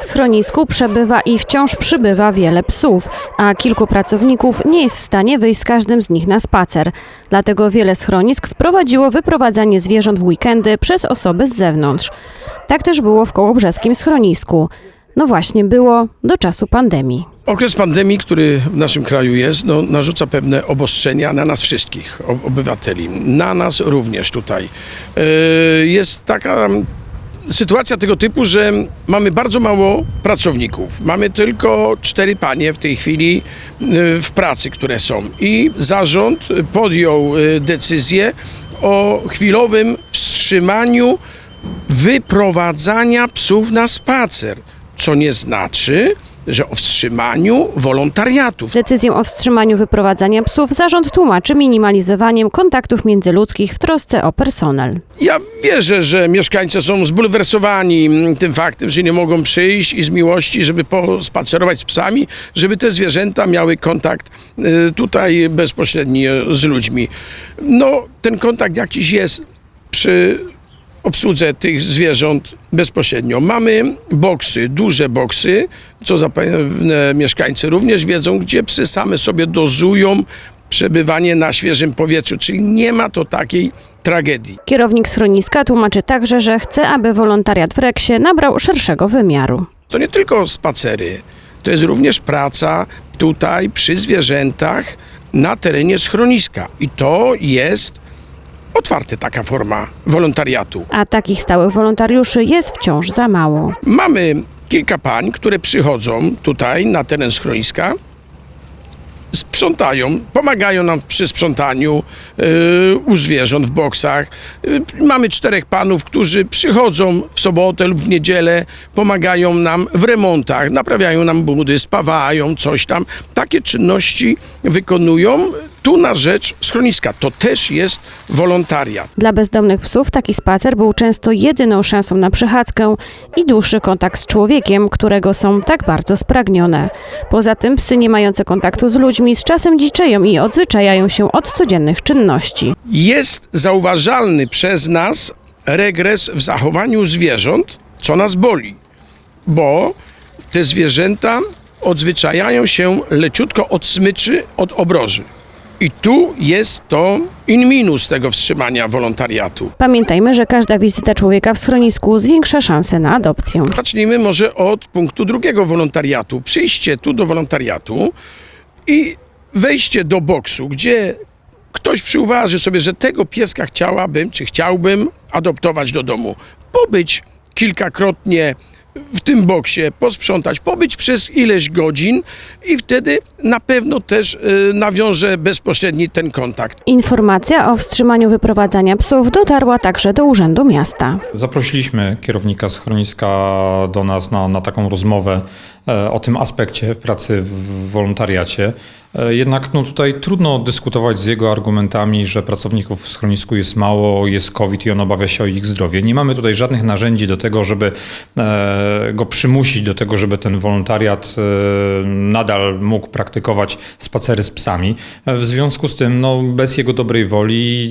W schronisku przebywa i wciąż przybywa wiele psów, a kilku pracowników nie jest w stanie wyjść z każdym z nich na spacer. Dlatego wiele schronisk wprowadziło wyprowadzanie zwierząt w weekendy przez osoby z zewnątrz. Tak też było w kołobrzeskim schronisku. No właśnie było do czasu pandemii. Okres pandemii, który w naszym kraju jest, no, narzuca pewne obostrzenia na nas wszystkich, ob- obywateli. Na nas również tutaj. Yy, Jest taka sytuacja tego typu, że mamy bardzo mało pracowników. Mamy tylko cztery panie w tej chwili yy, w pracy, które są. I zarząd podjął yy, decyzję o chwilowym wstrzymaniu wyprowadzania psów na spacer, co nie znaczy, że o wstrzymaniu wolontariatów. Decyzję o wstrzymaniu wyprowadzania psów zarząd tłumaczy minimalizowaniem kontaktów międzyludzkich w trosce o personel. Ja wierzę, że mieszkańcy są zbulwersowani tym faktem, że nie mogą przyjść i z miłości, żeby pospacerować z psami, żeby te zwierzęta miały kontakt y, tutaj bezpośredni z ludźmi. No, ten kontakt jakiś jest przy obsłudze tych zwierząt bezpośrednio. Mamy boksy, duże boksy, co zapewne mieszkańcy również wiedzą, gdzie psy same sobie dozują przebywanie na świeżym powietrzu, czyli nie ma to takiej tragedii. Kierownik schroniska tłumaczy także, że chce, aby wolontariat w Reksie nabrał szerszego wymiaru. To nie tylko spacery, to jest również praca tutaj przy zwierzętach na terenie schroniska. I to jest otwarta taka forma wolontariatu. A takich stałych wolontariuszy jest wciąż za mało. Mamy kilka pań, które przychodzą tutaj na teren schroniska, sprzątają, pomagają nam przy sprzątaniu yy, u zwierząt w boksach. Yy, mamy czterech panów, którzy przychodzą w sobotę lub w niedzielę, pomagają nam w remontach, naprawiają nam budy, spawają coś tam. Takie czynności wykonują tu na rzecz schroniska. To też jest wolontariat. Dla bezdomnych psów taki spacer był często jedyną szansą na przechadzkę i dłuższy kontakt z człowiekiem, którego są tak bardzo spragnione. Poza tym psy nie mające kontaktu z ludźmi z czasem dziczeją i odzwyczajają się od codziennych czynności. jest zauważalny przez nas regres w zachowaniu zwierząt, co nas boli, bo te zwierzęta odzwyczajają się leciutko od smyczy, od obroży. I tu jest to in minus tego wstrzymania wolontariatu. Pamiętajmy, że każda wizyta człowieka w schronisku zwiększa szanse na adopcję. Zacznijmy może od punktu drugiego wolontariatu. Przyjście tu do wolontariatu i wejście do boksu, gdzie ktoś przyuważy sobie, że tego pieska chciałabym, czy chciałbym adoptować do domu. Pobyć kilkakrotnie w tym boksie, posprzątać, pobyć przez ileś godzin i wtedy na pewno też y, nawiąże bezpośredni ten kontakt. Informacja o wstrzymaniu wyprowadzania psów dotarła także do Urzędu Miasta. Zaprosiliśmy kierownika schroniska do nas na, na taką rozmowę e, o tym aspekcie pracy w wolontariacie. E, Jednak no, tutaj trudno dyskutować z jego argumentami, że pracowników w schronisku jest mało, jest COVID i on obawia się o ich zdrowie. Nie mamy tutaj żadnych narzędzi do tego, żeby e, go przymusić do tego, żeby ten wolontariat e, nadal mógł praktykować spacery z psami. W związku z tym, no, bez jego dobrej woli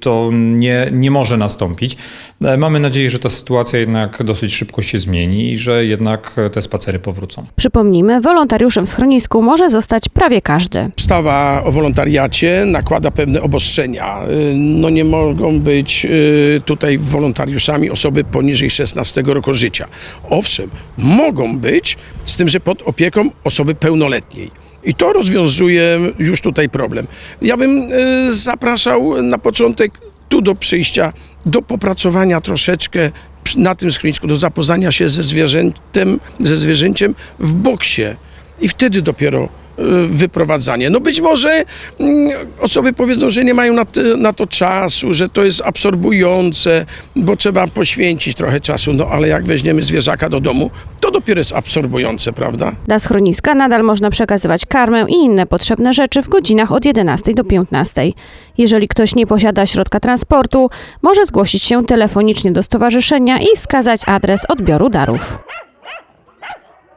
to nie, nie może nastąpić. Mamy nadzieję, że ta sytuacja jednak dosyć szybko się zmieni i że jednak te spacery powrócą. Przypomnijmy, wolontariuszem w schronisku może zostać prawie każdy. Ustawa o wolontariacie nakłada pewne obostrzenia. Y, No nie mogą być y, tutaj wolontariuszami osoby poniżej 16 roku życia. Owszem, mogą być, z tym, że pod opieką osoby pełnoletniej. I to rozwiązuje już tutaj problem. Ja bym y, zapraszał na początek tu do przyjścia, do popracowania troszeczkę na tym schronisku, do zapoznania się ze zwierzętem, ze zwierzęciem w boksie. I wtedy dopiero wyprowadzanie. No być może mm, osoby powiedzą, że nie mają na to, na to czasu, że to jest absorbujące, bo trzeba poświęcić trochę czasu, no ale jak weźmiemy zwierzaka do domu, to dopiero jest absorbujące, prawda? Dla schroniska nadal można przekazywać karmę i inne potrzebne rzeczy w godzinach od 11 do 15. Jeżeli ktoś nie posiada środka transportu, może zgłosić się telefonicznie do stowarzyszenia i wskazać adres odbioru darów.